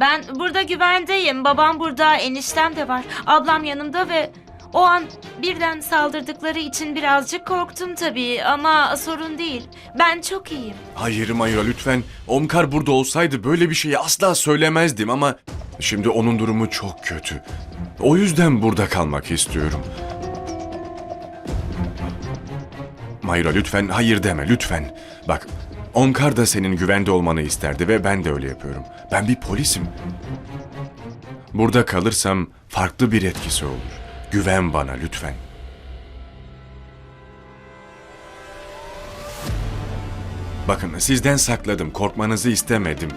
Ben burada güvendeyim. Babam burada, eniştem de var. Ablam yanımda ve o an birden saldırdıkları için birazcık korktum tabii ama sorun değil. Ben çok iyiyim. Hayır Mayura lütfen. Omkar burada olsaydı böyle bir şeyi asla söylemezdim ama şimdi onun durumu çok kötü. O yüzden burada kalmak istiyorum. Mayura lütfen hayır deme lütfen. Bak Omkar da senin güvende olmanı isterdi ve ben de öyle yapıyorum. Ben bir polisim. Burada kalırsam farklı bir etkisi olur. Güven bana lütfen. Bakın sizden sakladım, korkmanızı istemedim.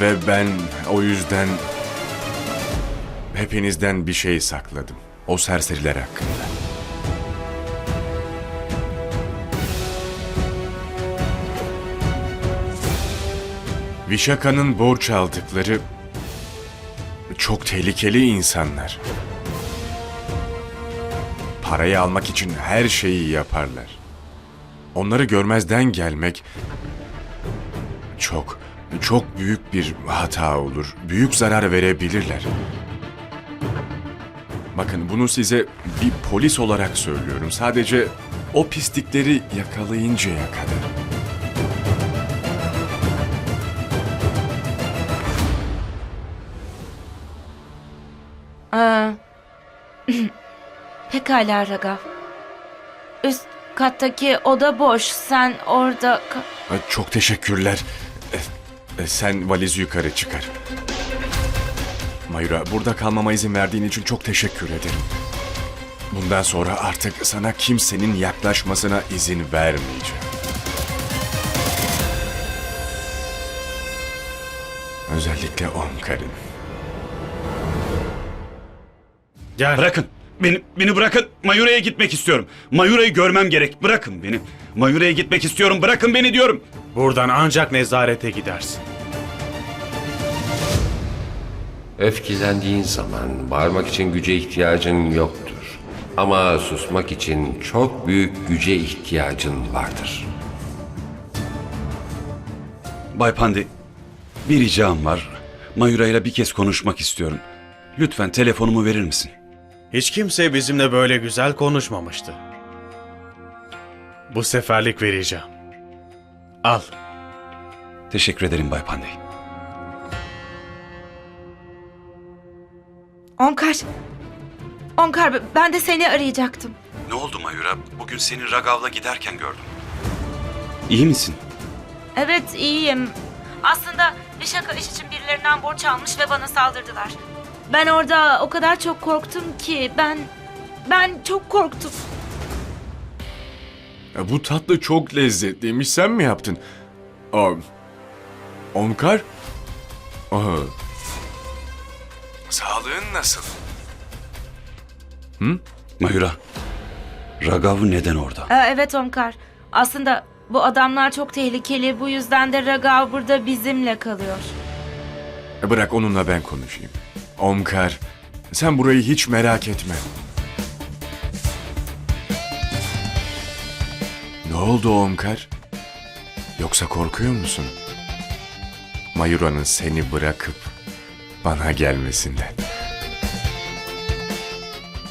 Ve ben o yüzden hepinizden bir şey sakladım. O serseriler hakkında. Vişaka'nın borç aldıkları çok tehlikeli insanlar. Parayı almak için her şeyi yaparlar. Onları görmezden gelmek çok, çok büyük bir hata olur. Büyük zarar verebilirler. Bakın bunu size bir polis olarak söylüyorum. Sadece o pislikleri yakalayıncaya kadar. Aa, Pekala Ragav. Üst kattaki oda boş. Sen orada... Çok teşekkürler. E, e, Sen valizi yukarı çıkar. Mayura, burada kalmama izin verdiğin için çok teşekkür ederim. Bundan sonra artık sana kimsenin yaklaşmasına izin vermeyeceğim. Özellikle Omkar'ın. Gel. Bırakın. Beni, beni bırakın. Mayura'ya gitmek istiyorum. Mayura'yı görmem gerek. Bırakın beni. Mayura'ya gitmek istiyorum. Bırakın beni diyorum. Buradan ancak nezarete gidersin. Öfkelendiğin zaman bağırmak için güce ihtiyacın yoktur. Ama susmak için çok büyük güce ihtiyacın vardır. Bay Pandi, bir ricam var. Mayura'yla bir kez konuşmak istiyorum. Lütfen telefonumu verir misin? Hiç kimse bizimle böyle güzel konuşmamıştı. Bu seferlik vereceğim. Al. Teşekkür ederim Bay Pandi. Onkar. Onkar ben de seni arayacaktım. Ne oldu Mayura? Bugün seni Ragav'la giderken gördüm. İyi misin? Evet iyiyim. Aslında bir şaka iş için birilerinden borç almış ve bana saldırdılar. Ben orada o kadar çok korktum ki ben... Ben çok korktum. Ya Bu tatlı çok lezzetliymiş. Sen mi yaptın? Aa, Omkar? Aha. Sağlığın nasıl? Mayura, Ragav neden orada? Ee, evet Omkar. Aslında bu adamlar çok tehlikeli. Bu yüzden de Ragav burada bizimle kalıyor. E, Bırak onunla ben konuşayım. Omkar, sen burayı hiç merak etme. Ne oldu Omkar? Yoksa korkuyor musun? Mayura'nın seni bırakıp bana gelmesinden.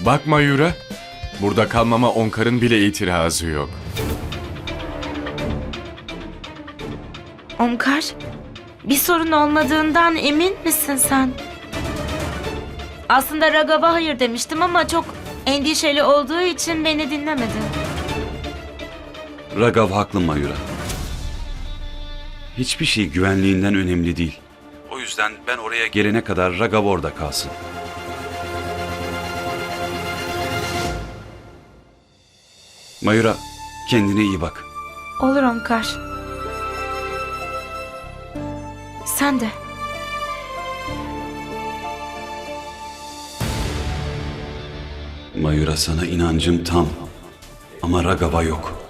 Bak Mayura, burada kalmama Omkar'ın bile itirazı yok. Omkar, bir sorun olmadığından emin misin sen? Aslında Ragav'a hayır demiştim ama çok endişeli olduğu için beni dinlemedi. Ragav haklı Mayura. Hiçbir şey güvenliğinden önemli değil. O yüzden ben oraya gelene kadar Ragav orada kalsın. Mayura, kendine iyi bak. Olur Omkar. Sen de. Mayura sana inancım tam. Ama Ragav'a yok.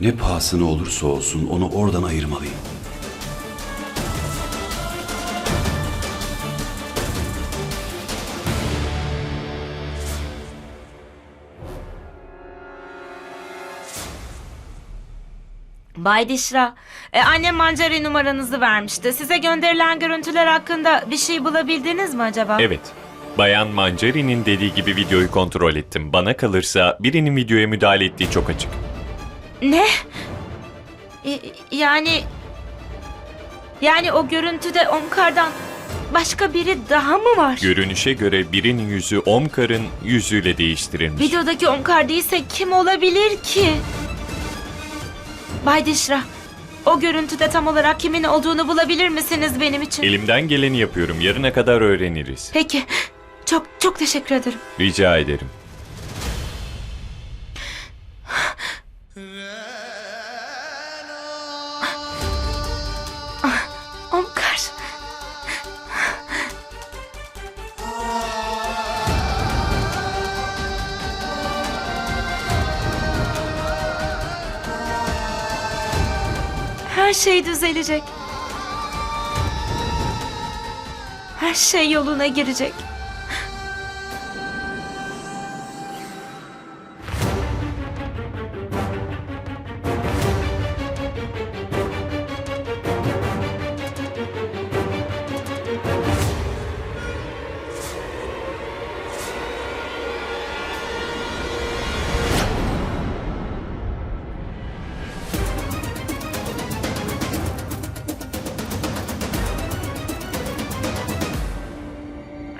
Ne pahasına olursa olsun onu oradan ayırmalıyım. Bay Dişra, e, annem Mancari numaranızı vermişti. Size gönderilen görüntüler hakkında bir şey bulabildiniz mi acaba? Evet. Bayan Mancari'nin dediği gibi videoyu kontrol ettim. Bana kalırsa birinin videoya müdahale ettiği çok açık. Ne? E, yani... Yani o görüntüde Omkar'dan başka biri daha mı var? Görünüşe göre birinin yüzü Omkar'ın yüzüyle değiştirilmiş. Videodaki Omkar değilse kim olabilir ki? Bay Dişra, o görüntüde tam olarak kimin olduğunu bulabilir misiniz benim için? Elimden geleni yapıyorum. Yarına kadar öğreniriz. Peki, çok çok teşekkür ederim. Rica ederim. Omkar. Her şey düzelecek. Her şey yoluna girecek.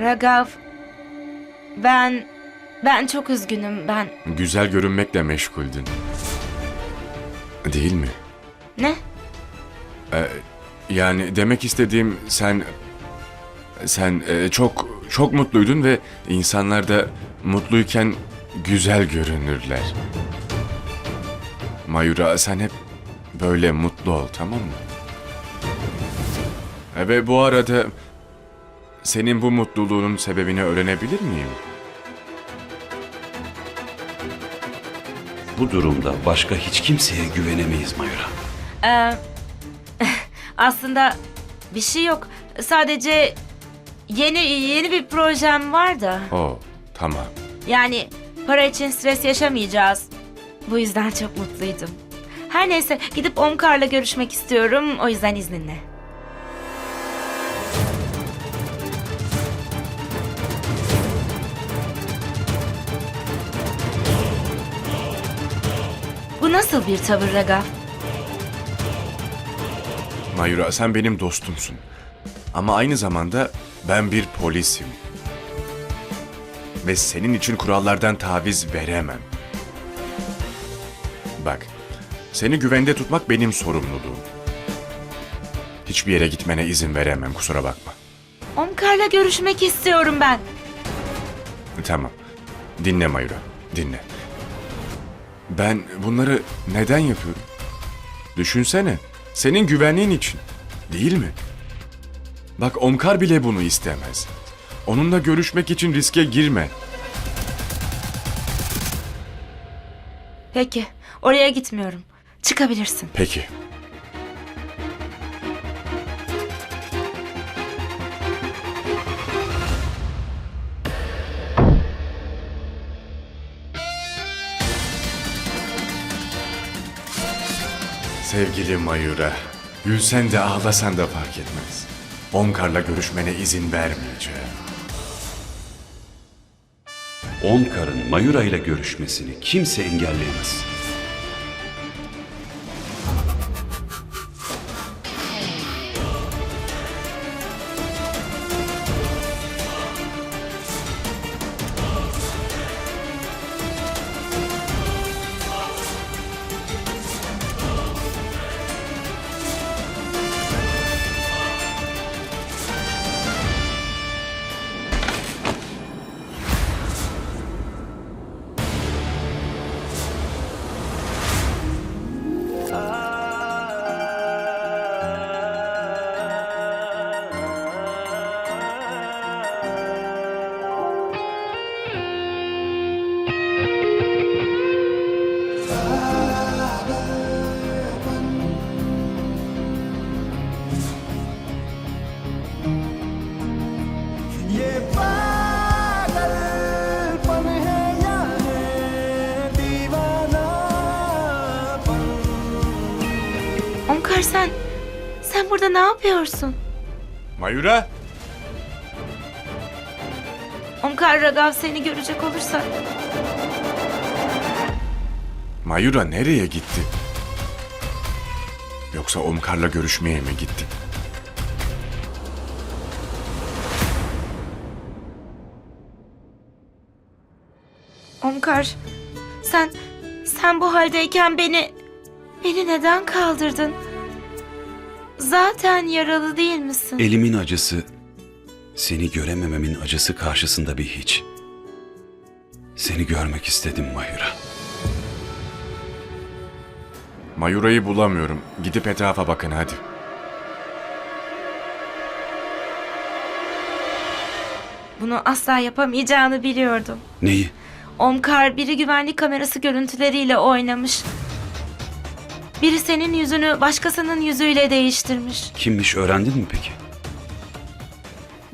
Ragav, ben ben çok üzgünüm. Ben Güzel görünmekle meşguldün. Değil mi? ne? Yani demek istediğim sen sen e, çok çok mutluydun ve insanlar da mutluyken güzel görünürler. Mayura sen hep böyle mutlu ol tamam mı? Ve bu arada senin bu mutluluğunun sebebini öğrenebilir miyim? Bu durumda başka hiç kimseye güvenemeyiz Mayura. Ee, aslında bir şey yok. Sadece yeni yeni bir projem var da. Oo, tamam. Yani para için stres yaşamayacağız. Bu yüzden çok mutluydum. Her neyse gidip Omkar'la görüşmek istiyorum. O yüzden izninle. Nasıl bir tavır Raga? Mayura sen benim dostumsun. Ama aynı zamanda ben bir polisim. Ve senin için kurallardan taviz veremem. Bak, seni güvende tutmak benim sorumluluğum. Hiçbir yere gitmene izin veremem, kusura bakma. Omkar'la görüşmek istiyorum ben. Tamam, dinle Mayura, dinle. Ben bunları neden yapıyorum? Düşünsene, senin güvenliğin için, değil mi? Bak Omkar bile bunu istemez. Onunla görüşmek için riske girme. Peki, oraya gitmiyorum. Çıkabilirsin. Peki. Sevgili Mayura, gülsen de ağlasan da fark etmez. Omkar'la görüşmene izin vermeyeceğim. Omkar'ın Mayura ile görüşmesini kimse engelleyemez. Burada ne yapıyorsun? Mayura! Omkar Ragav seni görecek olursa... Mayura nereye gitti? Yoksa Omkar'la görüşmeye mi gitti? Omkar, sen... Sen bu haldeyken beni... Beni neden kaldırdın? Zaten yaralı değil misin? Elimin acısı, seni göremememin acısı karşısında bir hiç. Seni görmek istedim Mayura. Mayura'yı bulamıyorum. Gidip etrafa bakın hadi. Bunu asla yapamayacağını biliyordum. Neyi? Omkar biri güvenlik kamerası görüntüleriyle oynamış. Biri senin yüzünü başkasının yüzüyle değiştirmiş. Kimmiş öğrendin mi peki?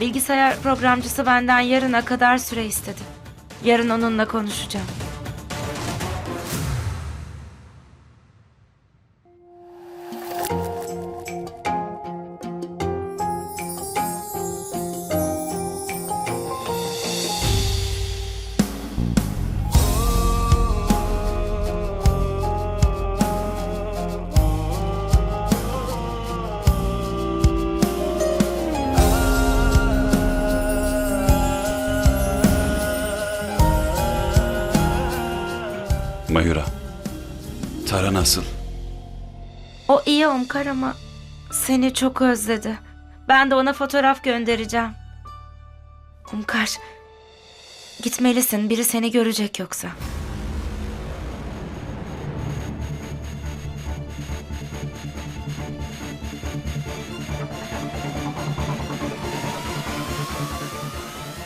Bilgisayar programcısı benden yarına kadar süre istedi. Yarın onunla konuşacağım. O iyi Omkar ama seni çok özledi. Ben de ona fotoğraf göndereceğim. Omkar, gitmelisin. Biri seni görecek yoksa.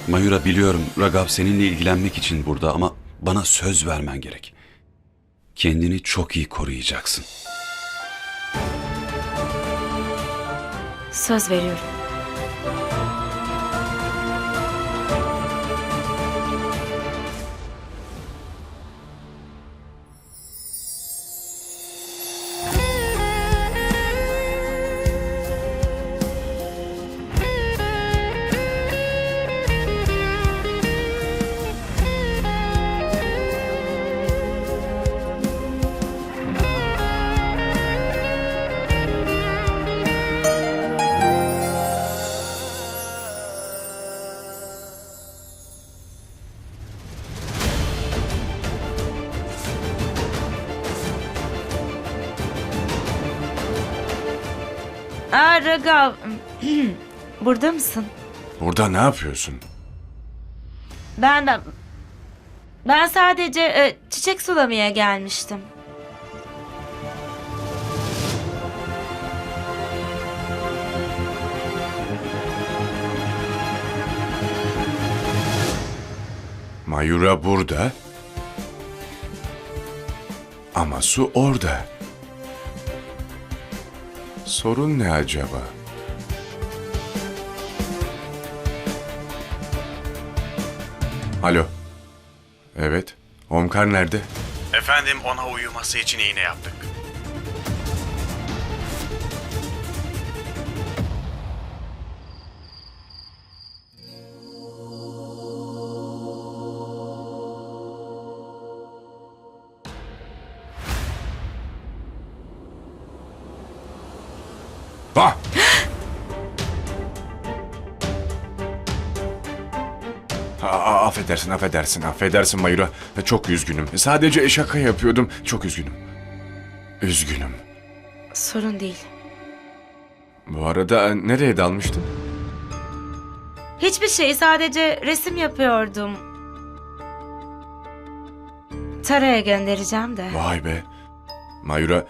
Mayura biliyorum Ragav seninle ilgilenmek için burada ama bana söz vermen gerek. Kendini çok iyi koruyacaksın. Söz veriyorum. Ragav, burada mısın? Burada ne yapıyorsun? Ben ben ben sadece e, çiçek sulamaya gelmiştim. Mayura burada. Ama su orada. Sorun ne acaba? Alo. Evet. Omkar nerede? Efendim ona uyuması için iğne yaptık. Affedersin, affedersin, affedersin Mayura. Çok üzgünüm. Sadece şaka yapıyordum. Çok üzgünüm. Üzgünüm. Sorun değil. Bu arada nereye dalmıştın? Hiçbir şey sadece resim yapıyordum. Tara'ya göndereceğim de. Vay be. Mayura,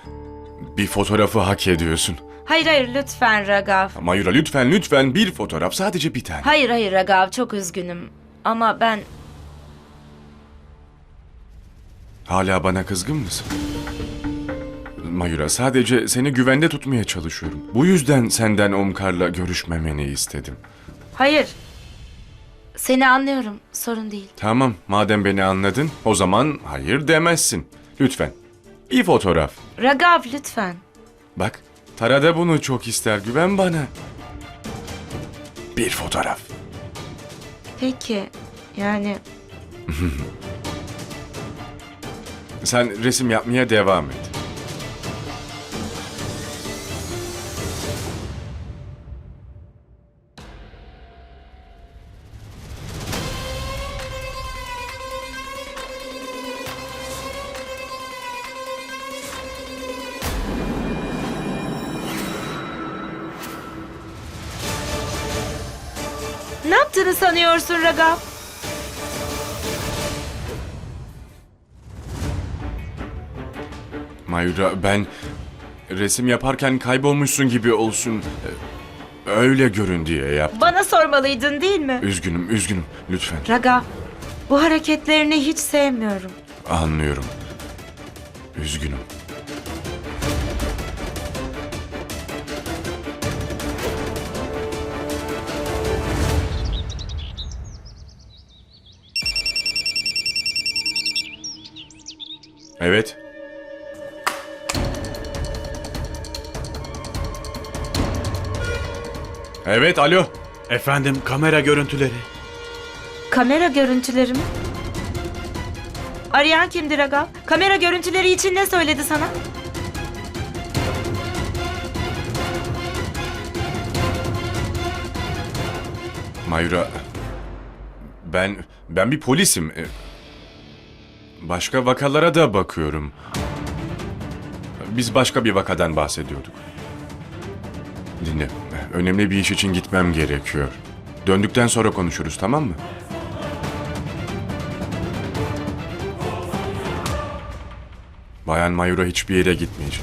bir fotoğrafı hak ediyorsun. Hayır hayır lütfen Ragav. Mayura lütfen lütfen bir fotoğraf, sadece bir tane. Hayır hayır Ragav çok üzgünüm. Ama ben Hala bana kızgın mısın? Mayura sadece seni güvende tutmaya çalışıyorum. Bu yüzden senden Omkar'la görüşmemeni istedim. hayır. Seni anlıyorum. Sorun değil. Tamam, madem beni anladın, o zaman hayır demezsin. Lütfen. Bir fotoğraf. Ragav lütfen. Bak, Tara da bunu çok ister. Güven bana. Bir fotoğraf. Peki. Yani Sen resim yapmaya devam et. Ragav? Mayura ben resim yaparken kaybolmuşsun gibi olsun. Ee, Öyle görün diye yaptım. Bana sormalıydın değil mi? Üzgünüm, üzgünüm. Lütfen. Ragav, bu hareketlerini hiç sevmiyorum. Anlıyorum. Üzgünüm. Evet. Evet, alo. Efendim kamera görüntüleri. Kamera görüntüleri mi? Arayan kimdir Ragav? Kamera görüntüleri için ne söyledi sana? Mayura, ben ben bir polisim. Başka vakalara da bakıyorum. Biz başka bir vakadan bahsediyorduk. Dinle, önemli bir iş için gitmem gerekiyor. Döndükten sonra konuşuruz, tamam mı? Bayan Mayura hiçbir yere gitmeyecek.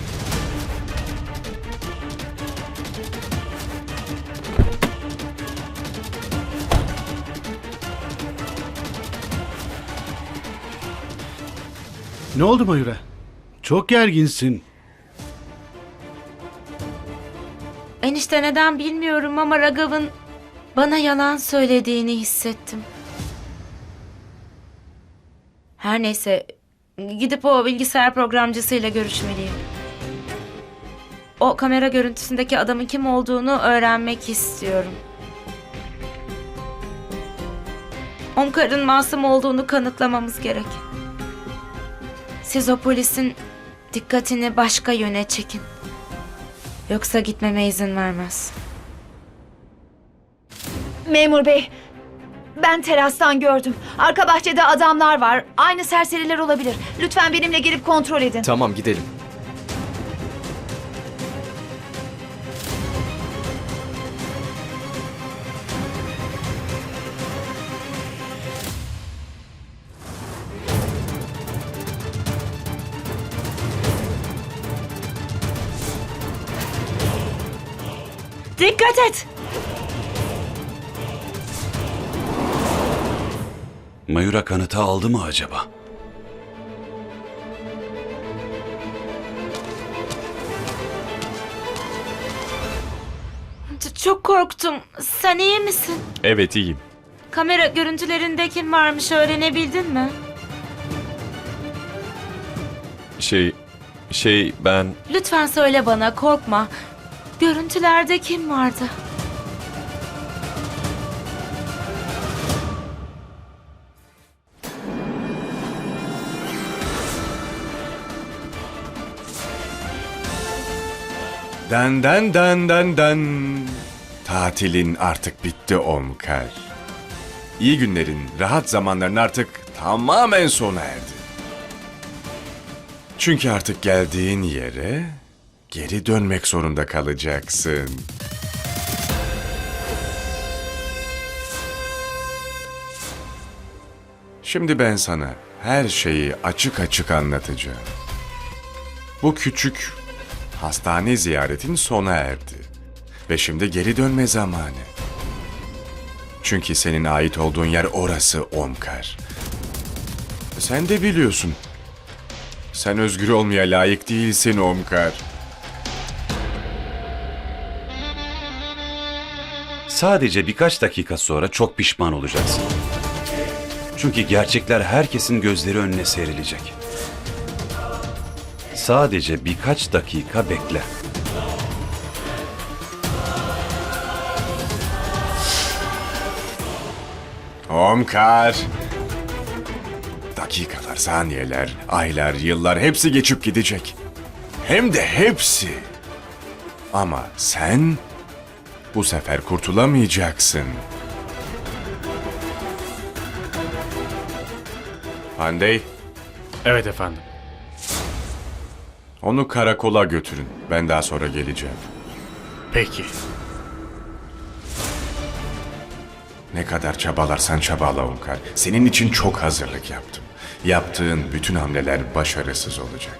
Ne oldu Mayura? Çok gerginsin. Enişte neden bilmiyorum ama Ragav'ın bana yalan söylediğini hissettim. Her neyse gidip o bilgisayar programcısıyla görüşmeliyim. O kamera görüntüsündeki adamın kim olduğunu öğrenmek istiyorum. Omkar'ın masum olduğunu kanıtlamamız gerek. Siz o polisin dikkatini başka yöne çekin. Yoksa gitmeme izin vermez. Memur bey, ben terastan gördüm. Arka bahçede adamlar var. Aynı serseriler olabilir. Lütfen benimle gelip kontrol edin. Tamam gidelim. Dikkat et! Mayura kanıtı aldı mı acaba? Ç- Çok korktum. Sen iyi misin? Evet iyiyim. Kamera görüntülerinde kim varmış öğrenebildin mi? Şey, şey ben Lütfen söyle bana korkma. Görüntülerde kim vardı? Den den den den den. Tatilin artık bitti Omkar. İyi günlerin, rahat zamanların artık tamamen sona erdi. Çünkü artık geldiğin yere geri dönmek zorunda kalacaksın. Şimdi ben sana her şeyi açık açık anlatacağım. Bu küçük hastane ziyaretin sona erdi. Ve şimdi geri dönme zamanı. Çünkü senin ait olduğun yer orası Omkar. Sen de biliyorsun. Sen özgür olmaya layık değilsin Omkar. Sadece birkaç dakika sonra çok pişman olacaksın. Çünkü gerçekler herkesin gözleri önüne serilecek. Sadece birkaç dakika bekle. Omkar. Dakikalar, saniyeler, aylar, yıllar hepsi geçip gidecek. Hem de hepsi. Ama sen bu sefer kurtulamayacaksın. Pandey, Evet efendim. onu karakola götürün. Ben daha sonra geleceğim. Peki. Ne kadar çabalarsan çabala Omkar. Senin için çok hazırlık yaptım. Yaptığın bütün hamleler başarısız olacak.